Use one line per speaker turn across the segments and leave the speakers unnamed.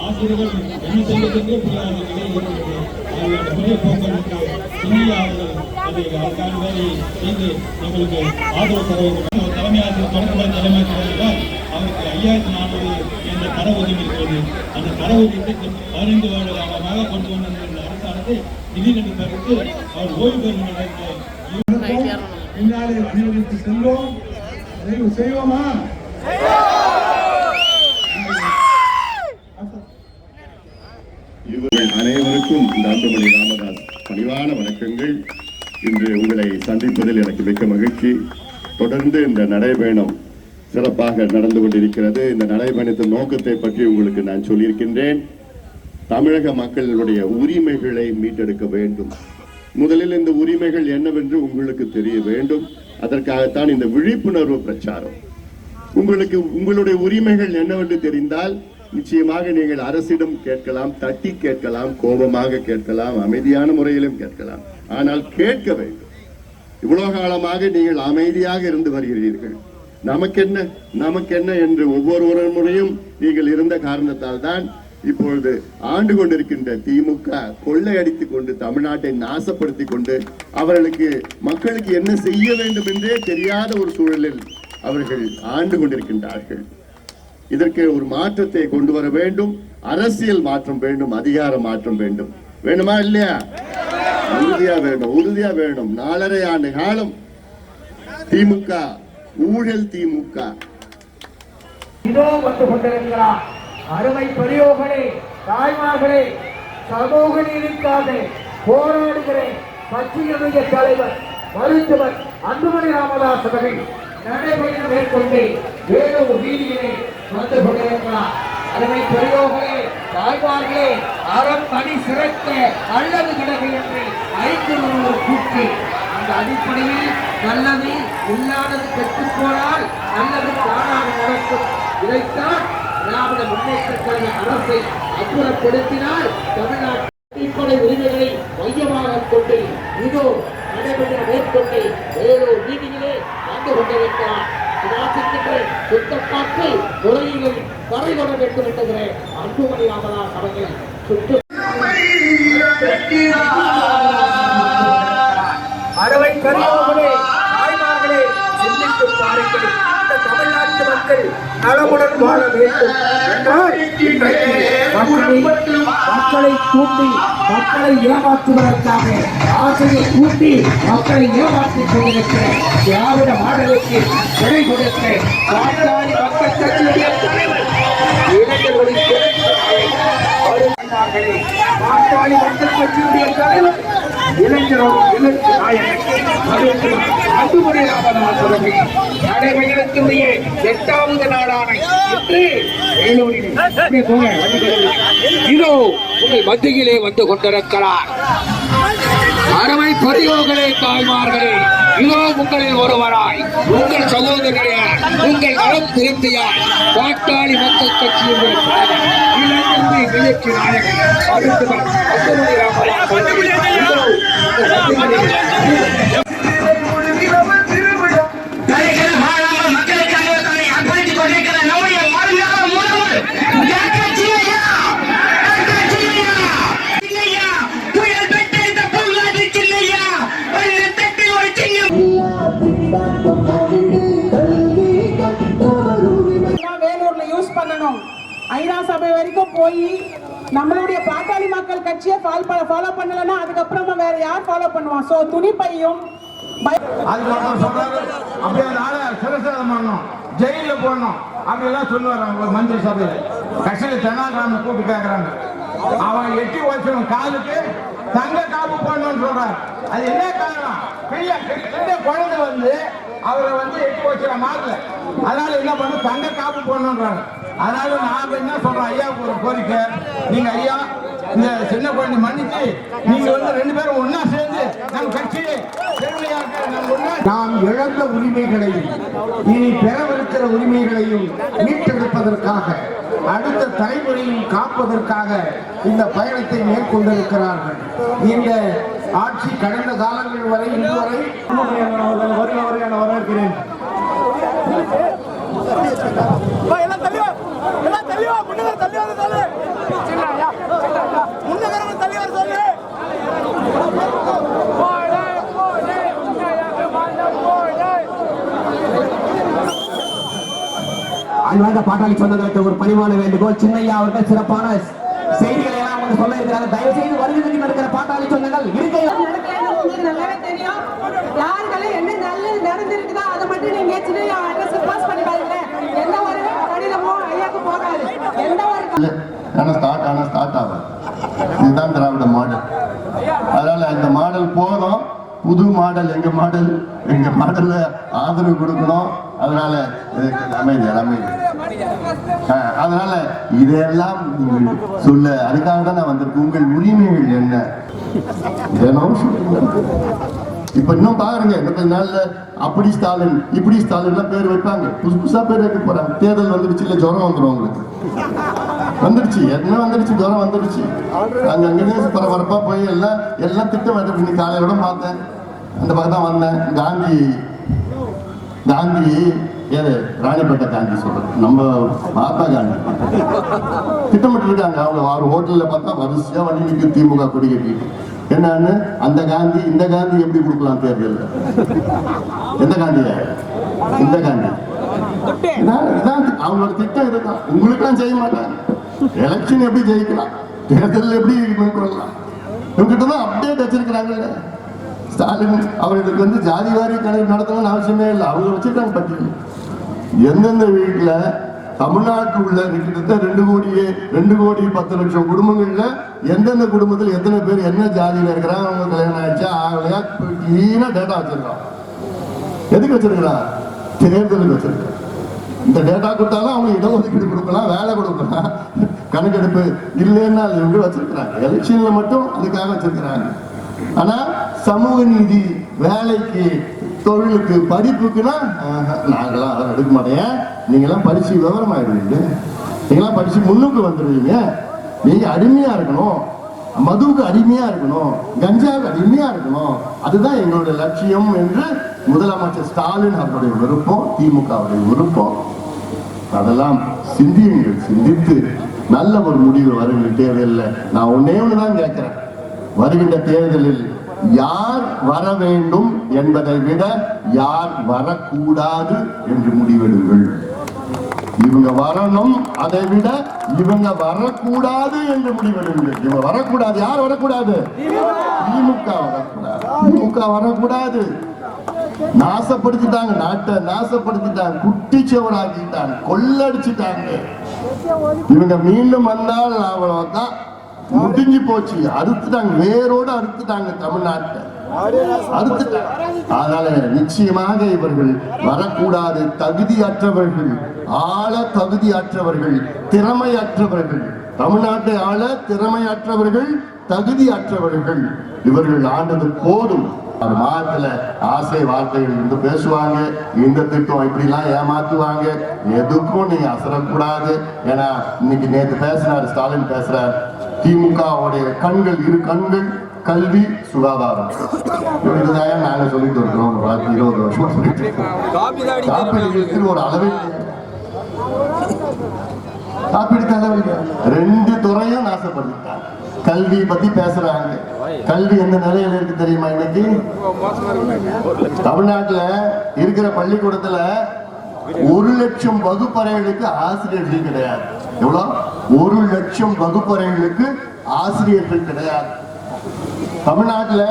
ஆசிரியர்கள் என்ன செய்வதென்றே புரியாத நிலை இருக்கிறது அவர்களோட புதிய போக்குவரத்து இந்திய அவர்கள் அதை அதற்கான வேலையை செய்து எங்களுக்கு ஆதரவு தர வேண்டும் ஒரு தலைமை ஆசிரியர் தொடர்புடைய தலைமை ஆசிரியர் அவருக்கு ஐயாயிரத்தி நானூறு என்ற தர உதவி இருக்கிறது அந்த தர உதவியை பதினைந்து வருட காலமாக கொண்டு வந்த இந்த அரசானது திடீரென்று தவிர்த்து அவர் ஓய்வு பெறும்
பின்னாலே செல்வோம் நிறைவு செய்வோமா?
அனைவருக்கும் அனைவருக்கும் அன்புமணி ராமதாஸ் பணிவான வணக்கங்கள். இன்று உங்களை சந்திப்பதில் எனக்கு மிக்க மகிழ்ச்சி. தொடர்ந்து இந்த நடைபயணம் சிறப்பாக நடந்து கொண்டிருக்கிறது. இந்த நடைபயணத்தின் நோக்கத்தை பற்றி உங்களுக்கு நான் சொல்லியிருக்கின்றேன். தமிழக மக்களுடைய உரிமைகளை மீட்டெடுக்க வேண்டும். முதலில் இந்த உரிமைகள் என்னவென்று உங்களுக்கு தெரிய வேண்டும். அதற்காகத்தான் இந்த விழிப்புணர்வு பிரச்சாரம். உங்களுக்கு உங்களுடைய உரிமைகள் என்னவென்று தெரிந்தால் நிச்சயமாக நீங்கள் அரசிடம் கேட்கலாம் தட்டி கேட்கலாம் கோபமாக கேட்கலாம் அமைதியான முறையிலும் கேட்கலாம். ஆனால் கேட்க வேண்டும். இவ்வளவு காலமாக நீங்கள் அமைதியாக இருந்து வருகிறீர்கள். நமக்கென்ன நமக்கென்ன என்று ஒவ்வொரு முறையும் நீங்கள் இருந்த காரணத்தால் தான் இப்பொழுது ஆண்டு கொண்டிருக்கின்ற திமுக கொள்ளையடித்துக் கொண்டு தமிழ்நாட்டை நாசப்படுத்திக் கொண்டு அவர்களுக்கு மக்களுக்கு என்ன செய்ய வேண்டும் என்றே தெரியாத ஒரு சூழலில் அவர்கள் ஆண்டு கொண்டிருக்கின்றார்கள். இதற்கு ஒரு மாற்றத்தை கொண்டு வர வேண்டும். அரசியல் மாற்றம் வேண்டும் அதிகார மாற்றம் வேண்டும். வேணுமா இல்லையா? உறுதியா வேண்டும் உறுதியா வேண்டும் நாலரை ஆண்டு காலம் திமுக ஊழல் திமுக.
இதோ வந்து கொண்டிருக்கிறார். அருமை பெரியோர்களே தாய்மார்களே சமூக நீதிக்காக போராடுகிறேன். கட்சியினுடைய தலைவர் மருத்துவர் அன்புமணி ராமதாஸ் அவர்கள் நடைபெற்று மேற்கொண்டு வேலூர் வீதியிலே வந்து கொண்டிருக்கிறார் அருமை பெரியோர்களே தாய்மார்களே அறம் பணி சிறக்க அல்லது கிடக்கு என்று ஐந்து ஒரு கூட்டு அந்த அடிப்படையில் நல்லது இல்லாதது பெற்றுப் போனால் நல்லது தானாக நடக்கும் இதைத்தான் திராவிட முன்னேற்ற கழக அரசை அப்புறப்படுத்தினால் தமிழ்நாட்டு அடிப்படை உரிமைகளை மையமாக கொண்டு இதோ நடைபெற்ற மேற்கொண்டு வேறொரு வீதியிலே வந்து கொண்டிருக்கிறார் சுவாசிக்கின்ற சுத்தப்பாக்கை முறையில் கரைபட வேண்டும் என்கிற அன்புமணி ராமதாஸ் அவர்கள் சுற்று அறுவை பெரியவர்களே தாய்மார்களே சிந்தித்து பாருங்கள். இந்த தமிழ்நாட்டு மக்கள் நலமுடன் வாழ வேண்டும். என்றால் மக்களை மக்களை கூட்டி மக்களை ஏமாற்றுவதற்காக ஆசையை கூட்டி மக்களை ஏமாற்றிக் கொண்டிருக்கிற திராவிட மாடலுக்கு விடை கொடுக்க பாட்டாளி மக்கள் கட்சியுடைய தலைவர். இளைஞர்களின் வருகிறார்களே. பாட்டாளி மக்கள் கட்சியுடைய தலைவர். இளைஞரோடு இலக்கு நாயகன். மருத்துவர் அன்புமணி ராமதாஸ் அவர்கள். நடைபயணத்தினுடைய எட்டாவது நாடான இன்று வேலூரிலே இதோ உங்கள் மத்தியிலே வந்து கொண்டிருக்கிறார். அருமை பெரியோர்களே தாய்மார்களே. இதோ உங்களில் ஒருவராய். உங்கள் சகோதரரே உங்கள் நலம் திருப்தியாய் பாட்டாளி மக்கள் கட்சியுடைய தலைவர், இளைஞர்கள் நாயகன்
ஐநா சபை வரைக்கும் போய் நம்மளுடைய பாட்டாளி மக்கள் கட்சியை ஃபாலோ பண்ணலன்னா அதுக்கப்புறமா வேற யார் ஃபாலோ பண்ணுவான் சோ துணிப்பையும்
பையும் அப்படியே நாளை சிரசேதம் பண்ணணும் ஜெயில போடணும் அப்படி எல்லாம் சொல்லுவார் அவங்க மந்திரி சபையில. கட்சியில் தெனாகிராம கூப்பிட்டு கேட்கறாங்க அவன் எட்டி வச்சவன் காலுக்கு தங்க காப்பு பண்ணணும்னு சொல்றாரு. அது என்ன காரணம்? பிள்ளை சின்ன குழந்தை வந்து அவரை வந்து எட்டி வச்சிட மாறல. அதனால என்ன பண்ணும் தங்க காப்பு போடணுன்றாங்க அதனால நான் என்ன சொல்றேன் ஐயாவுக்கு ஒரு கோரிக்கை. நீங்க ஐயா இந்த சின்ன குழந்தை மன்னிச்சு நீங்க வந்து ரெண்டு பேரும் ஒண்ணா சேர்ந்து நம்ம கட்சி நாம் இழந்த உரிமைகளையும் இனி பெறவிருக்கிற உரிமைகளையும் மீட்டெடுப்பதற்காக அடுத்த தலைமுறையில் காப்பதற்காக இந்த பயணத்தை மேற்கொண்டிருக்கிறார்கள். இந்த ஆட்சி கடந்த காலங்கள் வரை இன்று வரை வருக வருக என வரவேற்கிறேன்.
எல்லாம் தெளிவா முன்னே தள்ளி வர சொல்லு. முன்னே தள்ளி வர சொல்லு.
அன்பார்ந்த பாட்டாளி சொந்தங்களுக்கு ஒரு பணிவான வேண்டுகோள். சின்னையா அவர்கள் சிறப்பான செய்திகளை எல்லாம் வந்து சொல்ல இருக்கிறாங்க தயவு செய்து வருகை நடக்கிற பாட்டாளி சொந்தங்கள் இருக்கை.
நடக்கலைன்னு உங்களுக்கு நல்லாவே தெரியும். யாருக்கெல்லாம் என்ன நல்லது நடந்திருக்குதோ அதை மட்டும் நீங்க சின்ன அட்ரஸ் பாஸ் பண்ணி பாருங்க எந்த ஒரு கடிதமோ ஐயாக்கு போகாது எந்த ஒரு
இல்லை ஆனால் ஸ்டார்ட் ஆனால் ஸ்டார்ட் ஆகும் இதுதான் திராவிட மாடல். அதனால அந்த மாடல் போதும். புது மாடல் எங்க மாடல்? எங்க மாடல்ல ஆதரவு கொடுக்கணும். அதனால அமைதி அமைதி. அதனால இதையெல்லாம் நீங்கள் சொல்ல அதுக்காக தான் நான் வந்திருக்கேன். உங்கள் உரிமைகள் என்ன? இதெல்லாம் சொல்லுங்க. இப்ப இன்னும் பாருங்க இந்த கொஞ்ச நாள்ல அப்படி ஸ்டாலின் இப்படி ஸ்டாலின் பேர் வைப்பாங்க. புதுசு புதுசா பேர் வைக்க போறாங்க. தேர்தல் வந்துருச்சு இல்ல ஜுரம் வந்துரும் உங்களுக்கு? வந்துருச்சு. என்ன வந்துருச்சு? ஜுரம் வந்துருச்சு. அங்க அங்கே பரபரப்பா போய் எல்லாம் எல்லாம் திட்டம் வந்து இன்னைக்கு காலையோட பார்த்தேன். அந்த பக்கம் தான் வந்தேன். காந்தி காந்தி ஏது? ராணிப்பேட்டை காந்தி சொல்றது. நம்ம மகாத்மா காந்தி. திட்டமிட்டு இருக்காங்க அவங்க ஒரு ஹோட்டல்ல பார்த்தா வரிசையா வண்டி நிற்கும் திமுக கொடி கட்டிட்டு. என்னன்னு? அந்த காந்தி இந்த காந்தி எப்படி கொடுக்கலாம் தேர்தல் எந்த காந்தியா? இந்த காந்தி. இதான் இதான் அவங்களோட திட்டம் இருக்கான் உங்களுக்கெல்லாம் செய்ய மாட்டாங்க. எலெக்ஷன் எப்படி ஜெயிக்கலாம்? தேர்தல் எப்படி மேற்கொள்ளலாம் இவங்கிட்ட தான் அப்டேட் வச்சிருக்கிறாங்க ஸ்டாலின் அவர்களுக்கு வந்து ஜாதி வாரி கணக்கு நடத்தணும்னு அவசியமே இல்லை. அவங்க வச்சிருக்காங்க பட்டியல். எந்தெந்த வீட்டுல தமிழ்நாட்டில் உள்ள கிட்டத்தட்ட ரெண்டு கோடியே ரெண்டு கோடி பத்து லட்சம் குடும்பங்கள்ல எந்தெந்த குடும்பத்தில் எத்தனை பேர் என்ன ஜாதியில இருக்கிறாங்க அவங்க கல்யாணம் ஆயிடுச்சா ஆகலையா கிளீனா டேட்டா வச்சிருக்கான். எதுக்கு வச்சிருக்கிறா தேர்தலுக்கு வச்சிருக்கான் இந்த டேட்டா கொடுத்தாலும் அவங்க இடஒதுக்கீடு கொடுக்கலாம் வேலை கொடுக்கலாம். கணக்கெடுப்பு இல்லைன்னா இவங்க வச்சிருக்கிறாங்க எலெக்ஷன்ல மட்டும் அதுக்காக வச்சிருக்கிறாங்க. ஆனா சமூக நீதி வேலைக்கு தொழிலுக்கு படிப்புக்குன்னா நாங்களாம் அதெல்லாம் எடுக்க மாட்டேன் நீங்களாம் படிச்சு விவரம் ஆயிடுவீங்க நீங்களாம் படிச்சு முன்னுக்கு வந்துடுவீங்க. நீங்க அடிமையா இருக்கணும். மதுவுக்கு அடிமையா இருக்கணும். கஞ்சாவுக்கு அடிமையா இருக்கணும். அதுதான் எங்களுடைய லட்சியம் என்று முதலமைச்சர் ஸ்டாலின் அவருடைய விருப்பம் திமுகவுடைய விருப்பம். அதெல்லாம் சிந்தியுங்கள் சிந்தித்து நல்ல ஒரு முடிவு வருகின்ற தேர்தலில் நான் ஒன்னே தான் கேட்கிறேன். வருகின்ற தேர்தலில் யார் வர வேண்டும் என்பதை விட யார் வரக்கூடாது என்று முடிவெடுங்கள். இவங்க வரணும் அதை விட இவங்க வரக்கூடாது என்று முடிவெடுங்கள். இவங்க வரக்கூடாது. யார் வரக்கூடாது? திமுக வரக்கூடாது. திமுக வரக்கூடாது. நாசப்படுத்திட்டாங்க. நாட்டை நாசப்படுத்திட்டாங்க. குட்டி செவராக்கிட்டாங்க கொள்ளடிச்சிட்டாங்க. இவங்க மீண்டும் வந்தால் அவ்வளவுதான். முடிஞ்சு போச்சு. அறுத்துட்டாங்க. வேரோடு அறுத்துட்டாங்க தமிழ்நாட்டை. அறுத்துட்டாங்க. அதனால நிச்சயமாக இவர்கள் வரக்கூடாது. தகுதியற்றவர்கள் ஆள தகுதியற்றவர்கள் திறமையற்றவர்கள். தமிழ்நாட்டை ஆள திறமையற்றவர்கள் தகுதியற்றவர்கள். இவர்கள் ஆண்டது போதும். மாதத்துல ஆசை வார்த்தைகள் இருந்து பேசுவாங்க. இந்த திட்டம் இப்படி எல்லாம் ஏமாத்துவாங்க. எதுக்கும் நீங்க அசரக்கூடாது. ஏன்னா இன்னைக்கு நேற்று பேசினார் ஸ்டாலின் பேசுறாரு. திமுகவுடைய கண்கள் இரு கண்கள் கல்வி சுகாதாரம். இதுதான் நாங்க சொல்லிட்டு இருக்கிறோம். ஒரு இருபது வருஷமா சொல்லிட்டு இருக்கோம். காப்பீடு ஒரு அளவில் காப்பீடு தலைவலிங்க ரெண்டு துறையும் நாசப்படுத்திட்டாங்க. கல்வி பத்தி பேசுறாங்க. கல்வி எந்த நிலையில இருக்கு தெரியுமா இன்னைக்கு? தமிழ்நாட்டுல இருக்கிற பள்ளிக்கூடத்துல ஒரு லட்சம் வகுப்பறைகளுக்கு ஆசிரியர்கள் கிடையாது. எவ்வளோ? ஒரு லட்சம் வகுப்பறைகளுக்கு ஆசிரியர்கள் கிடையாது. தமிழ்நாட்டுல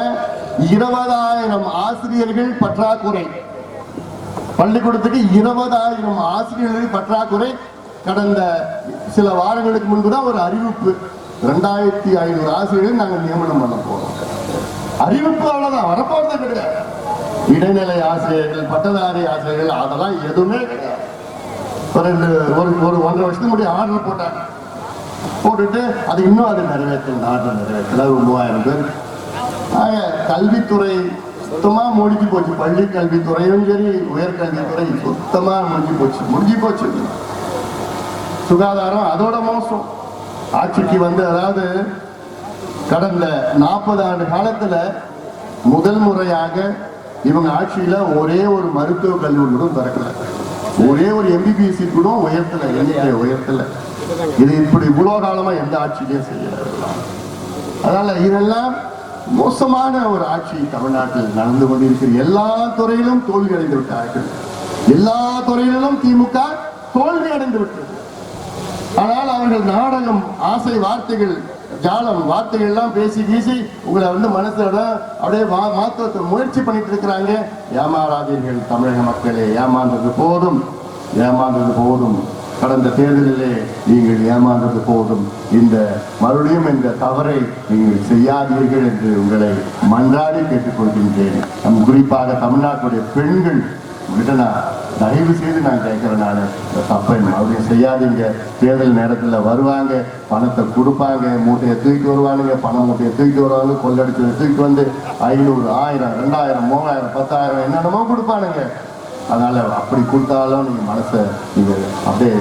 இருபதாயிரம் ஆசிரியர்கள் பற்றாக்குறை. பள்ளிக்கூடத்துக்கு இருபதாயிரம் ஆசிரியர்கள் பற்றாக்குறை. கடந்த சில வாரங்களுக்கு முன்பு தான் ஒரு அறிவிப்பு. ரெண்டாயிரத்தி ஐநூறு ஆசிரியர்கள் நாங்கள் நியமனம் பண்ண போறோம். அறிவிப்பு அவ்வளவுதான். வரப்போறது கிடையாது. இடைநிலை ஆசிரியர்கள் பட்டதாரி ஆசிரியர்கள் அதெல்லாம் எதுவுமே கிடையாது. ஒரு ஒரு ஒரு ஒன்றரை வருஷத்துக்கு முன்னாடி ஆர்டர் போட்டாங்க. போட்டுட்டு அது இன்னும் அது நிறைவேற்றல ஆர்டர் நிறைவேற்றல. ஒரு மூவாயிரம் பேர். ஆக கல்வித்துறை சுத்தமாக முடிஞ்சு போச்சு. பள்ளி கல்வித்துறையும் சரி உயர்கல்வித்துறை சுத்தமாக முடிஞ்சு போச்சு. முடிஞ்சு போச்சு. சுகாதாரம் அதோட மோசம். ஆட்சிக்கு வந்து அதாவது கடந்த நாற்பது ஆண்டு காலத்தில் முதல் முறையாக இவங்க ஆட்சியில் ஒரே ஒரு மருத்துவ கல்லூரி கூட திறக்கல. ஒரே ஒரு எம்பிபிஎஸ் சீட் கூட உயர்த்தல எண்ணிக்கை உயர்த்தல. இது இப்படி இவ்வளோ காலமாக எந்த ஆட்சியிலையும் செய்யல. அதனால இதெல்லாம் மோசமான ஒரு ஆட்சி தமிழ்நாட்டில் நடந்து கொண்டிருக்கிற எல்லா துறையிலும் தோல்வி அடைந்து விட்டார்கள். எல்லா துறையிலும் திமுக தோல்வி அடைந்து விட்டது. ஆனால் அவர்கள் நாடகம் ஆசை வார்த்தைகள் ஜாலம் வார்த்தைகள் எல்லாம் பேசி வீசி உங்களை வந்து மனசோட அப்படியே மா- மாத்த முயற்சி பண்ணிட்டு இருக்கிறாங்க. ஏமாறாதீர்கள் தமிழக மக்களே ஏமாந்தது போதும். ஏமாந்தது போதும். கடந்த தேர்தலிலே நீங்கள் ஏமாந்தது போதும். இந்த மறுபடியும் இந்த தவறை நீங்கள் செய்யாதீர்கள் என்று உங்களை மன்றாடி கேட்டுக்கொள்கின்றேன். நம் குறிப்பாக தமிழ்நாட்டுடைய பெண்கள். உங்ககிட்ட நான் தயவு செய்து நான் கேட்கிறேன் நான். இந்த செய்யாதீங்க தேர்தல் நேரத்தில் வருவாங்க பணத்தை கொடுப்பாங்க மூட்டையை தூக்கிட்டு வருவானுங்க பணம் மூட்டையை தூக்கிட்டு வருவாங்க கொள்ளடிச்சு தூக்கிட்டு வந்து ஐநூறு ஆயிரம் ரெண்டாயிரம் மூவாயிரம் பத்தாயிரம் என்னென்னமோ கொடுப்பானுங்க. அதனால் அப்படி கொடுத்தாலும் நீங்கள் மனசை நீங்கள் அப்படியே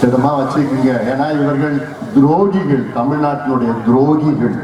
திடமாக வச்சுக்கோங்க. ஏன்னா இவர்கள் துரோகிகள் தமிழ்நாட்டினுடைய துரோகிகள்.